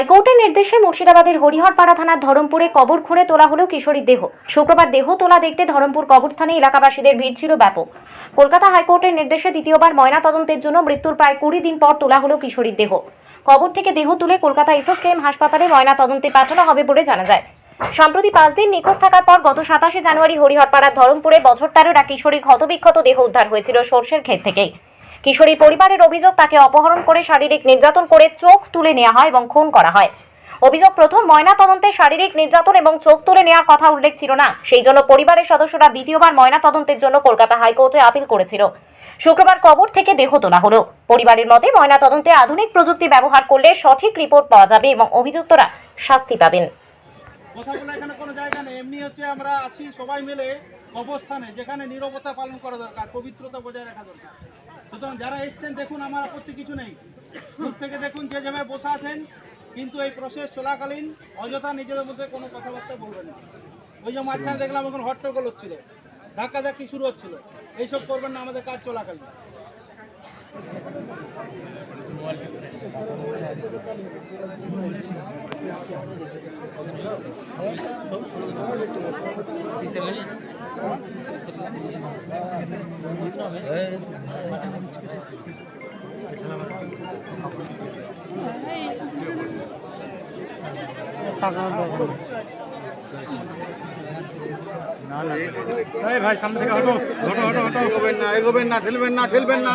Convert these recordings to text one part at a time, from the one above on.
হাইকোর্টের নির্দেশে মুর্শিদাবাদের হরিহরপাড়া থানার ধরমপুরে কবর খুঁড়ে তোলা হলো কিশোরীর দেহ। শুক্রবার দেহ তোলা দেখতে ধরমপুর কবরস্থানে এলাকাবাসীদের ভিড় ছিল ব্যাপক। কলকাতা হাইকোর্টের নির্দেশে দ্বিতীয়বার ময়না তদন্তের জন্য মৃত্যুর প্রায় কুড়ি দিন পর তোলা হলো কিশোরীর দেহ। কবর থেকে দেহ তুলে কলকাতা এসএসকেএম হাসপাতালে ময়না তদন্তে পাঠানো হবে বলে জানা যায়। সম্প্রতি পাঁচ দিন নিখোঁজ থাকার পর গত সাতাশে জানুয়ারি হরিহরপাড়ার ধরমপুরে বছর তেরোর এক কিশোরীর ক্ষতবিক্ষত দেহ উদ্ধার হয়েছিল সর্ষের ক্ষেত থেকেই। কিশোরীর পরিবারের অভিযোগ তাকে অপহরণ করে শারীরিক নির্যাতন করে চোখ তুলে নেওয়া হয় এবং খুন করা হয়। অভিযোগ প্রথম ময়না তদন্তে শারীরিক নির্যাতন এবং চোখ তুলে নেওয়ার কথা উল্লেখ ছিল না। সেই জন্য পরিবারের সদস্যরা দ্বিতীয়বার ময়না তদন্তের জন্য কলকাতা হাইকোর্টে আপিল করেছিল। শুক্রবার কবর থেকে দেহ তোলা হলো। পরিবারের মতে, ময়না তদন্তে আধুনিক প্রযুক্তি ব্যবহার করলে সঠিক রিপোর্ট পাওয়া যাবে এবং অভিযুক্তরা শাস্তি পাবেন। অবস্থানে, যেখানে নীরবতা পালন করা দরকার, পবিত্রতা বজায় রাখা দরকার। সুতরাং যারা এসছেন, দেখুন, আমার আপত্তি কিছু নেই। দূর থেকে দেখুন, যে যেভাবে বসে আছেন, কিন্তু এই প্রসেস চলাকালীন অযথা নিজেদের মধ্যে কোনো কথাবার্তা বলবেন না। ওই যে মাঝখানে দেখলাম, এখন হট্টগোল হচ্ছিল। ধাক্কা ধাক্কি শুরু হচ্ছিল। এইসব করবেন না, আমাদের কাজ চলাকালীন। এগোবেন না এগোবেন না ঠেলবেন না ঠেলবেন না।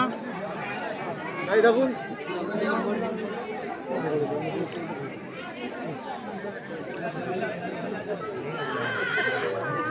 তাই দেখুন।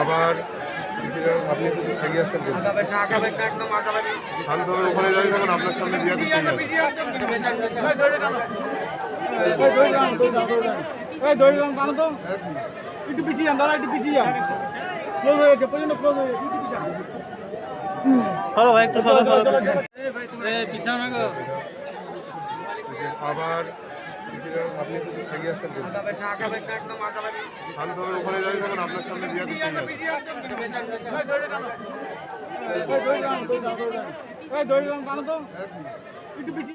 আবার আপনি শুধু এগিয়ে আসছেন শান্তভাবে ওখানে যাই তখন আপনার সামনে দিয়ে একটু পিছিয়ে যান দাদা একটু পিছিয়ে যান ক্লোজ হয়ে গেছে পর্যন্ত ক্লোজ হয়ে গেছে একটু পিছিয়ে যান। আবার আপনি শুধু এগিয়ে আসছেন শান্তভাবে ওখানে যাই তখন আপনার সামনে দিয়ে এই দড়ি টানো তো। একটু